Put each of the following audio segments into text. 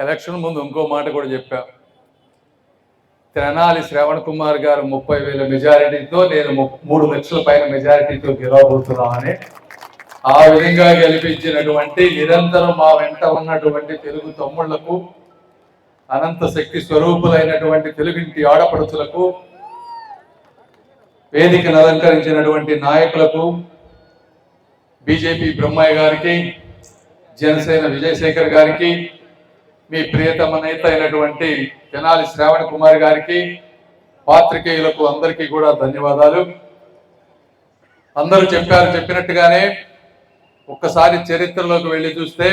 Election ముందు ఇంకో మాట కూడా చెప్పా. తెనాలి శ్రవణ్ కుమార్ గారు ముప్పై వేల మెజారిటీతో నేను మూడు లక్షల పైన మెజారిటీతో గెలవబోతున్నామని ఆ విధంగా గెలిపించినటువంటి నిరంతరం మా వెంట ఉన్నటువంటి తెలుగు తమ్ముళ్ళకు అనంత శక్తి స్వరూపులైనటువంటి తెలుగింటి ఆడపడుచులకు వేదికను అలంకరించినటువంటి నాయకులకు బీజేపీ బ్రహ్మయ్య గారికి జనసేన విజయశేఖర్ గారికి మీ ప్రియతమ నేత అయినటువంటి తెనాలి శ్రావణ్ కుమార్ గారికి పాత్రికేయులకు అందరికీ కూడా ధన్యవాదాలు. అందరూ చెప్పారు చెప్పినట్టుగానే ఒక్కసారి చరిత్రలోకి వెళ్ళి చూస్తే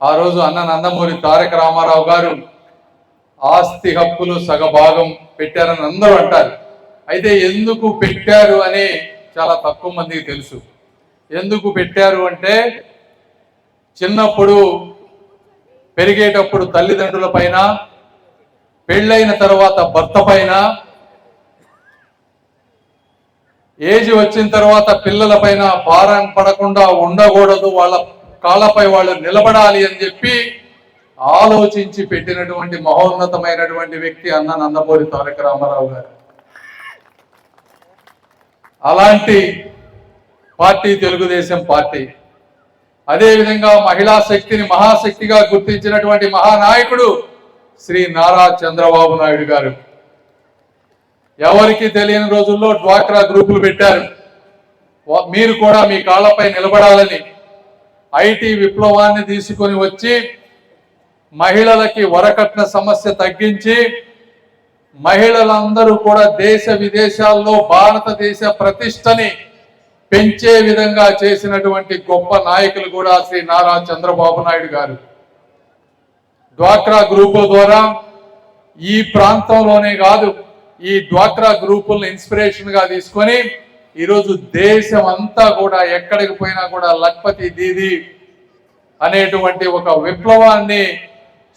ఆ రోజు అన్న నందమూరి తారక రామారావు గారు ఆస్తి హక్కులు సగభాగం పెట్టారని అందరూ అంటారు. అయితే ఎందుకు పెట్టారు అని చాలా తక్కువ మందికి తెలుసు. ఎందుకు పెట్టారు అంటే చిన్నప్పుడు పెరిగేటప్పుడు తల్లిదండ్రుల పైన పెళ్ళైన తర్వాత భర్త పైన ఏజ్ వచ్చిన తర్వాత పిల్లల పైన భారం పడకుండా ఉండకూడదు వాళ్ళ కాళ్ళపై వాళ్ళు నిలబడాలి అని చెప్పి ఆలోచించి పెట్టినటువంటి మహోన్నతమైనటువంటి వ్యక్తి అన్న నందమూరి తారక రామారావు గారు. అలాంటి పార్టీ తెలుగుదేశం పార్టీ. అదేవిధంగా మహిళా శక్తిని మహాశక్తిగా గుర్తించినటువంటి మహానాయకుడు శ్రీ నారా చంద్రబాబు నాయుడు గారు. ఎవరికి తెలియని రోజుల్లో డ్వాక్రా గ్రూపులు పెట్టారు. మీరు కూడా మీ కాళ్ళపై నిలబడాలని ఐటీ విప్లవాన్ని తీసుకొని వచ్చి మహిళలకి వరకట్న సమస్య తగ్గించి మహిళలందరూ కూడా దేశ విదేశాల్లో భారతదేశ ప్రతిష్టని పెంచే విధంగా చేసినటువంటి గొప్ప నాయకులు కూడా శ్రీ నారా చంద్రబాబు నాయుడు గారు. డ్వాక్రా గ్రూపు ద్వారా ఈ ప్రాంతంలోనే కాదు ఈ డ్వాక్రా గ్రూపులను ఇన్స్పిరేషన్గా తీసుకొని ఈరోజు దేశం అంతా కూడా ఎక్కడికి పోయినా కూడా లక్పతి దీది అనేటువంటి ఒక విప్లవాన్ని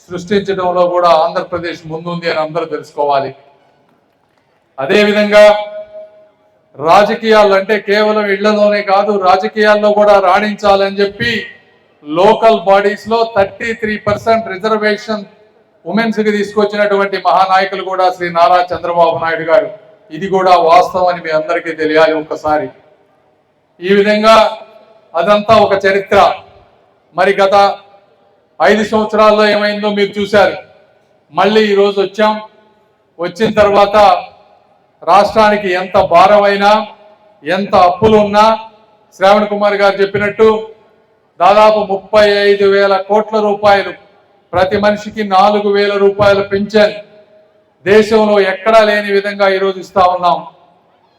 సృష్టించడంలో కూడా ఆంధ్రప్రదేశ్ ముందుంది అని అందరూ తెలుసుకోవాలి. అదేవిధంగా రాజకీయాలు అంటే కేవలం ఇళ్ళలోనే కాదు రాజకీయాల్లో కూడా రాణించాలని చెప్పి లోకల్ బాడీస్లో థర్టీ త్రీ పర్సెంట్ రిజర్వేషన్ ఉమెన్స్కి తీసుకొచ్చినటువంటి మహానాయకులు కూడా శ్రీ నారా చంద్రబాబు నాయుడు గారు. ఇది కూడా వాస్తవం అని మీ అందరికీ తెలియాలి ఒక్కసారి. ఈ విధంగా అదంతా ఒక చరిత్ర. మరి గత ఐదు సంవత్సరాల్లో ఏమైందో మీరు చూశారు. మళ్ళీ ఈరోజు వచ్చాం. వచ్చిన తర్వాత రాష్ట్రానికి ఎంత భారమైనా ఎంత అప్పులు ఉన్నా శ్రావణ్ కుమార్ గారు చెప్పినట్టు దాదాపు ముప్పై ఐదు వేల కోట్ల రూపాయలు ప్రతి మనిషికి నాలుగు వేల రూపాయలు పెన్షన్ దేశంలో ఎక్కడా లేని విధంగా ఈరోజు ఇస్తా ఉన్నాం.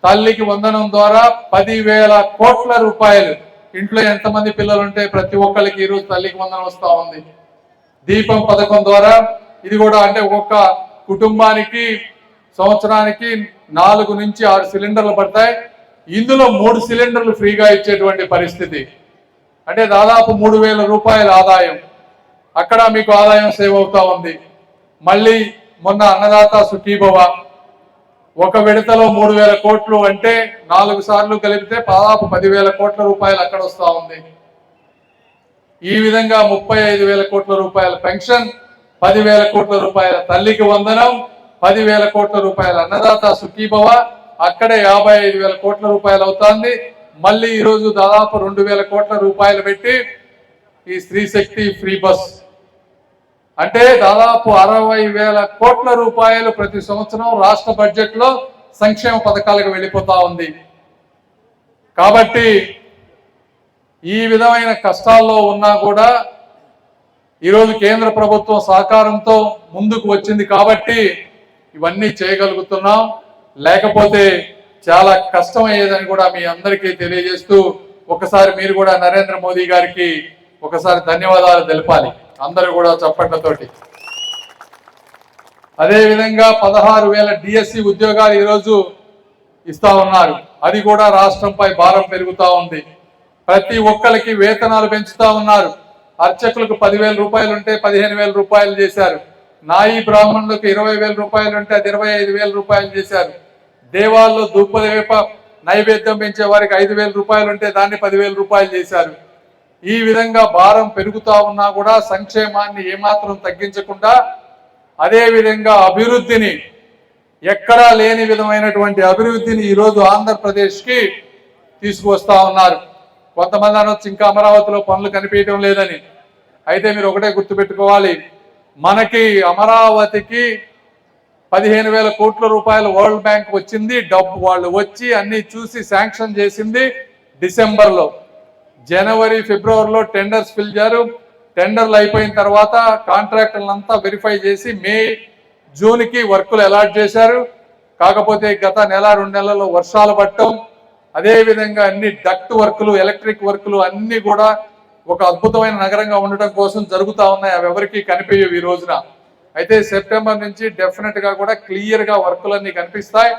తల్లికి వందనం ద్వారా పదివేల కోట్ల రూపాయలు. ఇంట్లో ఎంతమంది పిల్లలు ఉంటే ప్రతి ఒక్కరికి ఈరోజు తల్లికి వందనం వస్తూ ఉంది. దీపం పథకం ద్వారా ఇది కూడా అంటే ఒక్కొక్క కుటుంబానికి సంవత్సరానికి నాలుగు నుంచి ఆరు సిలిండర్లు పడతాయి. ఇందులో మూడు సిలిండర్లు ఫ్రీగా ఇచ్చేటువంటి పరిస్థితి. అంటే దాదాపు మూడు వేల రూపాయల ఆదాయం. అక్కడ మీకు ఆదాయం సేవ్ అవుతా ఉంది. మళ్ళీ మొన్న అన్నదాత సుఖీభవ ఒక విడతలో మూడు వేల కోట్లు అంటే నాలుగు సార్లు కలిపితే దాదాపు పదివేల కోట్ల రూపాయలు అక్కడ వస్తూ ఉంది. ఈ విధంగా ముప్పై ఐదు వేల కోట్ల రూపాయల పెన్షన్ పదివేల కోట్ల రూపాయల తల్లికి వందనం పదివేల కోట్ల రూపాయల అన్నదాత సుఖీభవ అక్కడే యాభై ఐదు వేల కోట్ల రూపాయలు అవుతుంది. మళ్ళీ ఈరోజు దాదాపు రెండు వేల కోట్ల రూపాయలు పెట్టి ఈ స్త్రీ శక్తి ఫ్రీ బస్. అంటే దాదాపు అరవై వేల కోట్ల రూపాయలు ప్రతి సంవత్సరం రాష్ట్ర బడ్జెట్లో సంక్షేమ పథకాలకు వెళ్ళిపోతా ఉంది. కాబట్టి ఈ విధమైన కష్టాల్లో ఉన్నా కూడా ఈరోజు కేంద్ర ప్రభుత్వం సహకారంతో ముందుకు వచ్చింది కాబట్టి ఇవన్నీ చేయగలుగుతున్నాం. లేకపోతే చాలా కష్టమయ్యేదని కూడా మీ అందరికీ తెలియజేస్తూ ఒకసారి మీరు కూడా నరేంద్ర మోదీ గారికి ఒకసారి ధన్యవాదాలు తెలపాలి. అందరూ కూడా చప్పట్లతోటి. అదేవిధంగా పదహారు వేల డిఎస్సి ఉద్యోగాలు ఈరోజు ఇస్తా ఉన్నారు. అది కూడా రాష్ట్రంపై భారం పెరుగుతా ఉంది. ప్రతి ఒక్కరికి వేతనాలు పెంచుతా ఉన్నారు. అర్చకులకు పదివేల రూపాయలు ఉంటే పదిహేను వేల రూపాయలు చేశారు. నాయి బ్రాహ్మణులకు ఇరవై వేల రూపాయలు ఉంటే అది ఇరవై ఐదు వేల రూపాయలు చేశారు. దేవాల్లో ధూప వేప నైవేద్యం పెంచే వారికి ఐదు వేల రూపాయలు ఉంటే దాన్ని పదివేల రూపాయలు చేశారు. ఈ విధంగా భారం పెరుగుతా ఉన్నా కూడా సంక్షేమాన్ని ఏమాత్రం తగ్గించకుండా అదే విధంగా అభివృద్ధిని ఎక్కడా లేని విధమైనటువంటి అభివృద్ధిని ఈరోజు ఆంధ్రప్రదేశ్కి తీసుకువస్తా ఉన్నారు. కొంతమంది అనొచ్చు ఇంకా అమరావతిలో పనులు కనిపించడం లేదని. అయితే మీరు ఒకటే గుర్తుపెట్టుకోవాలి. మనకి అమరావతికి పదిహేను వేల కోట్ల రూపాయల వరల్డ్ బ్యాంక్ వచ్చింది. డబ్బు వాళ్ళు వచ్చి అన్ని చూసి శాంక్షన్ చేసింది డిసెంబర్లో. జనవరి ఫిబ్రవరిలో టెండర్స్ పిలిచారు టెండర్లు అయిపోయిన తర్వాత కాంట్రాక్టర్లంతా వెరిఫై చేసి మే జూన్కి వర్కులు అలాట్ చేశారు. కాకపోతే గత నెల రెండు నెలల్లో వర్షాలు పట్టడం అదేవిధంగా అన్ని డక్ట్ వర్కులు ఎలక్ట్రిక్ వర్కులు అన్నీ కూడా ఒక అద్భుతమైన నగరంగా ఉండటం కోసం జరుగుతూ ఉన్నాయి. అవి ఎవరికి కనిపించవు ఈ రోజున. అయితే సెప్టెంబర్ నుంచి డెఫినెట్గా కూడా క్లియర్గా వర్కులన్నీ కనిపిస్తాయి.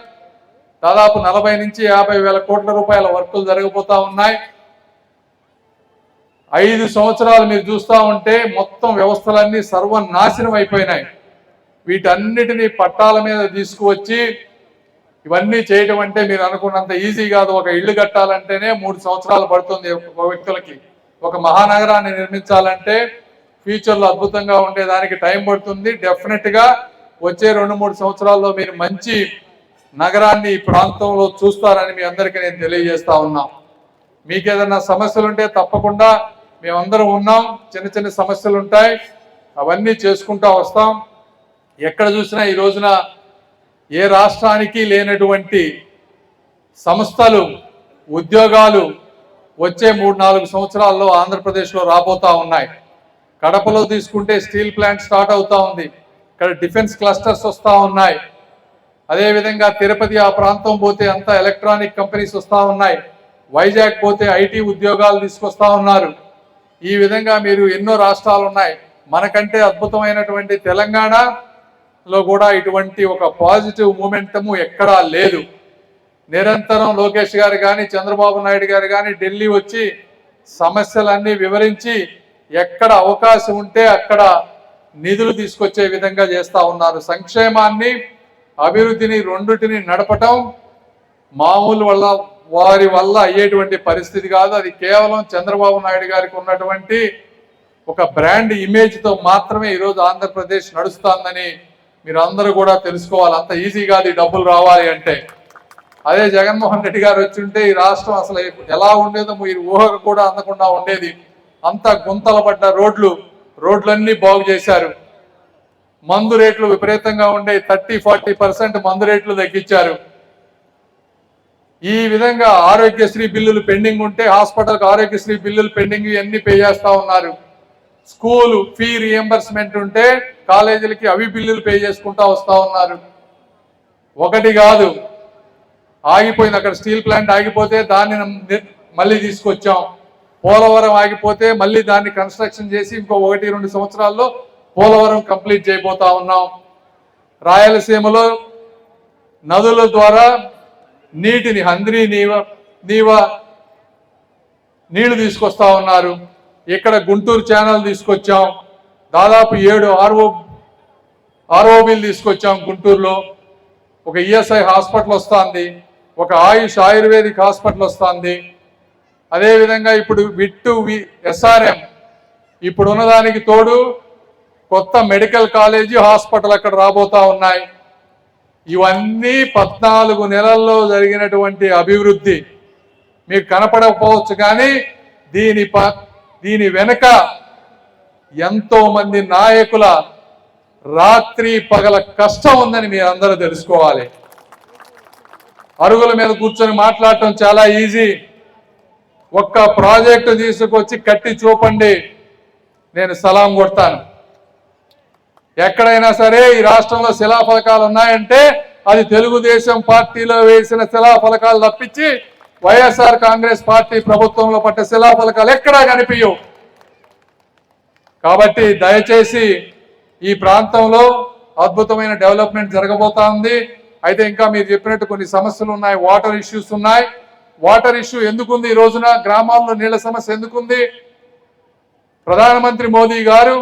దాదాపు నలభై నుంచి యాభై వేల కోట్ల రూపాయల వర్కులు జరగబోతా ఉన్నాయి. ఐదు సంవత్సరాలు మీరు చూస్తా ఉంటే మొత్తం వ్యవస్థలన్నీ సర్వనాశనం అయిపోయినాయి. వీటన్నిటిని పట్టాల మీద తీసుకువచ్చి ఇవన్నీ చేయటం అంటే మీరు అనుకున్నంత ఈజీ కాదు. ఒక ఇల్లు కట్టాలంటేనే మూడు సంవత్సరాలు పడుతుంది ఒక వ్యక్తులకి. ఒక మహానగరాన్ని నిర్మించాలంటే ఫ్యూచర్లో అద్భుతంగా ఉండేదానికి టైం పడుతుంది. డెఫినెట్గా వచ్చే రెండు మూడు సంవత్సరాల్లో మీరు మంచి నగరాన్ని ఈ ప్రాంతంలో చూస్తారని మీ అందరికీ నేను తెలియజేస్తా ఉన్నాం. మీకు ఏదైనా సమస్యలు ఉంటే తప్పకుండా మేమందరం ఉన్నాం. చిన్న చిన్న సమస్యలు ఉంటాయి అవన్నీ చేసుకుంటా వస్తాం. ఎక్కడ చూసినా ఈ రోజున ఏ రాష్ట్రానికి లేనటువంటి సంస్థలు ఉద్యోగాలు వచ్చే మూడు నాలుగు సంవత్సరాల్లో ఆంధ్రప్రదేశ్లో రాబోతా ఉన్నాయి. కడపలో తీసుకుంటే స్టీల్ ప్లాంట్ స్టార్ట్ అవుతా ఉంది. ఇక్కడ డిఫెన్స్ క్లస్టర్స్ వస్తూ ఉన్నాయి. అదేవిధంగా తిరుపతి ఆ ప్రాంతం పోతే అంతా ఎలక్ట్రానిక్ కంపెనీస్ వస్తూ ఉన్నాయి. వైజాగ్ పోతే ఐటీ ఉద్యోగాలు తీసుకొస్తా ఉన్నారు. ఈ విధంగా మీరు ఎన్నో రాష్ట్రాలు ఉన్నాయి మనకంటే అద్భుతమైనటువంటి తెలంగాణలో కూడా ఇటువంటి ఒక పాజిటివ్ మూమెంటము ఎక్కడా లేదు. నిరంతరం లోకేష్ గారు కానీ చంద్రబాబు నాయుడు గారు కానీ ఢిల్లీ వచ్చి సమస్యలన్నీ వివరించి ఎక్కడ అవకాశం ఉంటే అక్కడ నిధులు తీసుకొచ్చే విధంగా చేస్తా ఉన్నారు. సంక్షేమాన్ని అభివృద్ధిని రెండుటిని నడపటం మామూలు వల్ల వారి వల్ల అయ్యేటువంటి పరిస్థితి కాదు. అది కేవలం చంద్రబాబు నాయుడు గారికి ఉన్నటువంటి ఒక బ్రాండ్ ఇమేజ్తో మాత్రమే ఈరోజు ఆంధ్రప్రదేశ్ నడుస్తుందని మీరు అందరూ కూడా తెలుసుకోవాలి. అంత ఈజీ కాదు డబ్బులు రావాలి అంటే. అదే జగన్మోహన్ రెడ్డి గారు వచ్చుంటే ఈ రాష్ట్రం అసలు ఎలా ఉండేదో మీరు ఊహకు కూడా అందకుండా ఉండేది. అంత గుంతలు పడ్డ రోడ్లు రోడ్లన్నీ బాగు చేశారు. మందు రేట్లు విపరీతంగా ఉండే థర్టీ ఫార్టీ పర్సెంట్ మందు రేట్లు తగ్గించారు. ఈ విధంగా ఆరోగ్యశ్రీ బిల్లులు పెండింగ్ ఉంటే హాస్పిటల్కి ఆరోగ్యశ్రీ బిల్లులు పెండింగ్ ఇవన్నీ పే చేస్తూ ఉన్నారు. స్కూలు ఫీ రియంబర్స్మెంట్ ఉంటే కాలేజీలకి అవి బిల్లులు పే చేసుకుంటా వస్తూ ఉన్నారు. ఒకటి కాదు ఆగిపోయింది. అక్కడ స్టీల్ ప్లాంట్ ఆగిపోతే దాన్ని మళ్ళీ తీసుకొచ్చాం. పోలవరం ఆగిపోతే మళ్ళీ దాన్ని కన్స్ట్రక్షన్ చేసి ఇంకో ఒకటి రెండు సంవత్సరాల్లో పోలవరం కంప్లీట్ చేయబోతా ఉన్నాం. రాయలసీమలో నదుల ద్వారా నీటిని హంద్రి నీవ నీవ నీళ్ళు తీసుకొస్తా ఉన్నారు. ఇక్కడ గుంటూరు ఛానల్ తీసుకొచ్చాం. దాదాపు ఏడు ఆర్ఓ ఆర్ఓబీలు తీసుకొచ్చాం గుంటూరులో. ఒక ఈఎస్ఐ హాస్పిటల్ వస్తుంది. ఒక ఆయుష్ ఆయుర్వేదిక్ హాస్పిటల్ వస్తుంది. అదేవిధంగా ఇప్పుడు విట్టు ఎస్ఆర్ఎం ఇప్పుడు ఉన్నదానికి తోడు కొత్త మెడికల్ కాలేజీ హాస్పిటల్ అక్కడ రాబోతా ఉన్నాయి. ఇవన్నీ పద్నాలుగు నెలల్లో జరిగినటువంటి అభివృద్ధి. మీకు కనపడకపోవచ్చు కానీ దీని ప దీని వెనుక ఎంతో మంది నాయకుల రాత్రి పగల కష్టం ఉందని మీరు అందరూ తెలుసుకోవాలి. అరుగుల మీద కూర్చొని మాట్లాడటం చాలా ఈజీ. ఒక్క ప్రాజెక్టు తీసుకొచ్చి కట్టి చూపండి. నేను సలాం కొడతాను. ఎక్కడైనా సరే ఈ రాష్ట్రంలో శిలాఫలకాలు ఉన్నాయంటే అది తెలుగుదేశం పార్టీలో వేసిన శిలాఫలకాలు తప్పించి వైఎస్ఆర్ కాంగ్రెస్ పార్టీ ప్రభుత్వంలో పట్టే శిలాఫలకాలు ఎక్కడా కనిపించవు. కాబట్టి దయచేసి ఈ ప్రాంతంలో అద్భుతమైన డెవలప్మెంట్ జరగబోతా ఉంది. అయితే ఇంకా మీరు చెప్పినట్టు కొన్ని సమస్యలు ఉన్నాయి వాటర్ ఇష్యూస్ ఉన్నాయి. వాటర్ ఇష్యూ ఎందుకుంది ఈ రోజున? గ్రామాల్లో నీళ్ళ సమస్య ఎందుకుంది? ప్రధానమంత్రి మోదీ గారు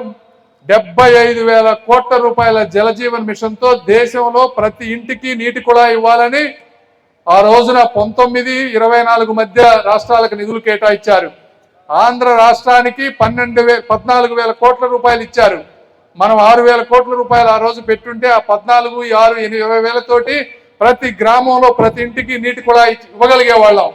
డెబ్బై ఐదు వేల కోట్ల రూపాయల జలజీవన్ మిషన్తో దేశంలో ప్రతి ఇంటికి నీటి కూడా ఇవ్వాలని ఆ రోజున పంతొమ్మిది ఇరవై నాలుగు మధ్య రాష్ట్రాలకు నిధులు కేటాయించారు. ఆంధ్ర రాష్ట్రానికి పన్నెండు వే పద్నాలుగు వేల కోట్ల రూపాయలు ఇచ్చారు. మనం ఆరు వేల కోట్ల రూపాయలు ఆ రోజు పెట్టుంటే ఆ పద్నాలుగు ఆరు ఎనిమిది ఇరవై వేలతోటి ప్రతి గ్రామంలో ప్రతి ఇంటికి నీటి కూడా ఇవ్వగలిగే వాళ్ళం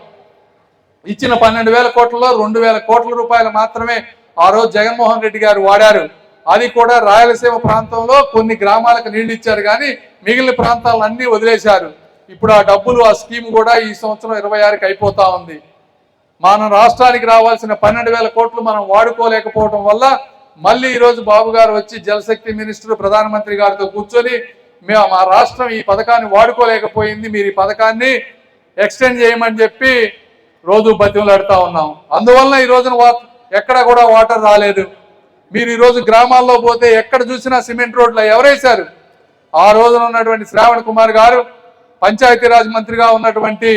ఇచ్చిన పన్నెండు వేల కోట్లలో రెండు వేల కోట్ల రూపాయలు మాత్రమే ఆ రోజు జగన్మోహన్ రెడ్డి గారు వాడారు. అది కూడా రాయలసీమ ప్రాంతంలో కొన్ని గ్రామాలకు నీళ్ళు ఇచ్చారు కానీ మిగిలిన ప్రాంతాలన్నీ వదిలేశారు. ఇప్పుడు ఆ డబ్బులు ఆ స్కీమ్ కూడా ఈ సంవత్సరం ఇరవై ఆరుకి అయిపోతా ఉంది. మన రాష్ట్రానికి రావాల్సిన పన్నెండు వేల కోట్లు మనం వాడుకోలేకపోవడం వల్ల మళ్ళీ ఈరోజు బాబు గారు వచ్చి జలశక్తి మినిస్టర్ ప్రధానమంత్రి గారితో కూర్చొని మేము మా రాష్ట్రం ఈ పథకాన్ని వాడుకోలేకపోయింది మీరు ఈ పథకాన్ని ఎక్స్టెండ్ చేయమని చెప్పి రోజు బతిమలాడుతూ ఉన్నాం. అందువల్ల ఈ రోజున ఎక్కడ కూడా వాటర్ రాలేదు. మీరు ఈరోజు గ్రామాల్లో పోతే ఎక్కడ చూసినా సిమెంట్ రోడ్లు ఎవరేశారు? ఆ రోజున ఉన్నటువంటి శ్రావణ్ కుమార్ గారు పంచాయతీరాజ్ మంత్రిగా ఉన్నటువంటి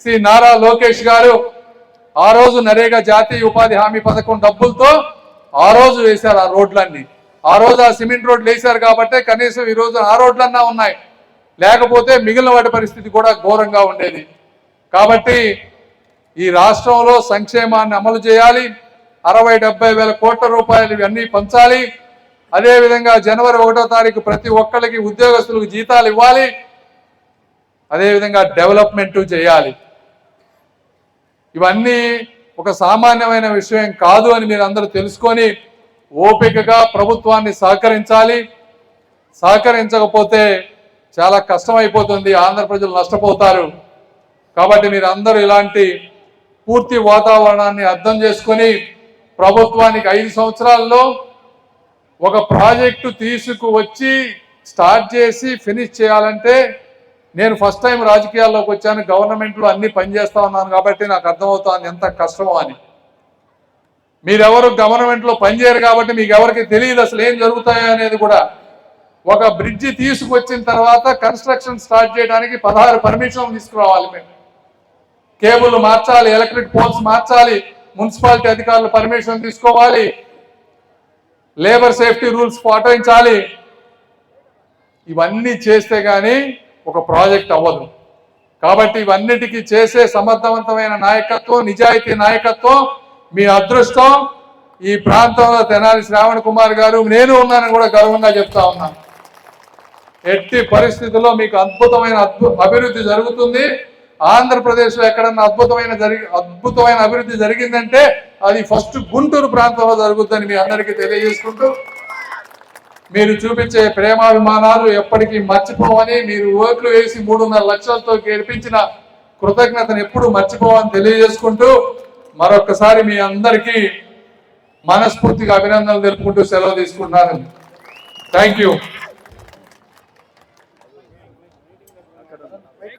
శ్రీ నారా లోకేష్ గారు ఆ రోజు నరేగా జాతీయ ఉపాధి హామీ పథకం డబ్బులతో ఆ రోజు వేశారు ఆ రోడ్లన్నీ. ఆ రోజు ఆ సిమెంట్ రోడ్లు వేశారు కాబట్టి కనీసం ఈ రోజు ఆ రోడ్లన్నా ఉన్నాయి. లేకపోతే మిగిలిన వాటి పరిస్థితి కూడా ఘోరంగా ఉండేది. కాబట్టి ఈ రాష్ట్రంలో సంక్షేమాన్ని అమలు చేయాలి. అరవై డెబ్బై వేల కోట్ల రూపాయలు ఇవన్నీ పంచాలి. అదేవిధంగా జనవరి ఒకటో తారీఖు ప్రతి ఒక్కరికి ఉద్యోగస్తులకు జీతాలు ఇవ్వాలి. అదేవిధంగా డెవలప్మెంట్ చేయాలి. ఇవన్నీ ఒక సామాన్యమైన విషయం కాదు అని మీరు అందరూ తెలుసుకొని ఓపికగా ప్రభుత్వాన్ని సహకరించాలి. సహకరించకపోతే చాలా కష్టమైపోతుంది ఆంధ్ర ప్రజలు నష్టపోతారు. కాబట్టి మీరు అందరూ ఇలాంటి పూర్తి వాతావరణాన్ని అర్థం చేసుకొని ప్రభుత్వానికి ఐదు సంవత్సరాల్లో ఒక ప్రాజెక్టు తీసుకువచ్చి స్టార్ట్ చేసి ఫినిష్ చేయాలంటే నేను ఫస్ట్ టైం రాజకీయాల్లోకి వచ్చాను గవర్నమెంట్లో అన్ని పనిచేస్తా ఉన్నాను కాబట్టి నాకు అర్థమవుతోంది ఎంత కష్టమో అని. మీరెవరు గవర్నమెంట్లో పనిచేయరు కాబట్టి మీకు ఎవరికి తెలియదు అసలు ఏం జరుగుతాయో అనేది కూడా. ఒక బ్రిడ్జి తీసుకొచ్చిన తర్వాత కన్స్ట్రక్షన్ స్టార్ట్ చేయడానికి పదహారు పర్మిషన్లు తీసుకురావాలి మేము. కేబుల్ మార్చాలి ఎలక్ట్రిక్ పోల్స్ మార్చాలి మున్సిపాలిటీ అధికారులు పర్మిషన్ తీసుకోవాలి లేబర్ సేఫ్టీ రూల్స్ పాటించాలి. ఇవన్నీ చేస్తే కానీ ఒక ప్రాజెక్ట్ అవ్వదు. కాబట్టి ఇవన్నిటికీ చేసే సమర్థవంతమైన నాయకత్వం నిజాయితీ నాయకత్వం మీ అదృష్టం ఈ ప్రాంతంలో తెనాలి శ్రావణ్ కుమార్ గారు. నేను ఉన్నానని కూడా గర్వంగా చెప్తా ఉన్నాను ఎట్టి పరిస్థితుల్లో మీకు అద్భుతమైన అద్భు- అభివృద్ధి జరుగుతుంది. ఆంధ్రప్రదేశ్లో ఎక్కడన్నా అద్భుతమైన జరిగి అద్భుతమైన అభివృద్ధి జరిగిందంటే అది ఫస్ట్ గుంటూరు ప్రాంతంలో జరుగుతుందని మీ అందరికీ తెలియజేసుకుంటూ మీరు చూపించే ప్రేమాభిమానాలు ఎప్పటికీ మర్చిపోవని మీరు ఓట్లు వేసి మూడున్నర లక్షలతో గెలిపించిన కృతజ్ఞతను ఎప్పుడు మర్చిపోవని తెలియజేసుకుంటూ మరొకసారి మీ అందరికీ మనస్ఫూర్తిగా అభినందనలు తెలుపుకుంటూ సెలవు తీసుకుంటున్నాను. థ్యాంక్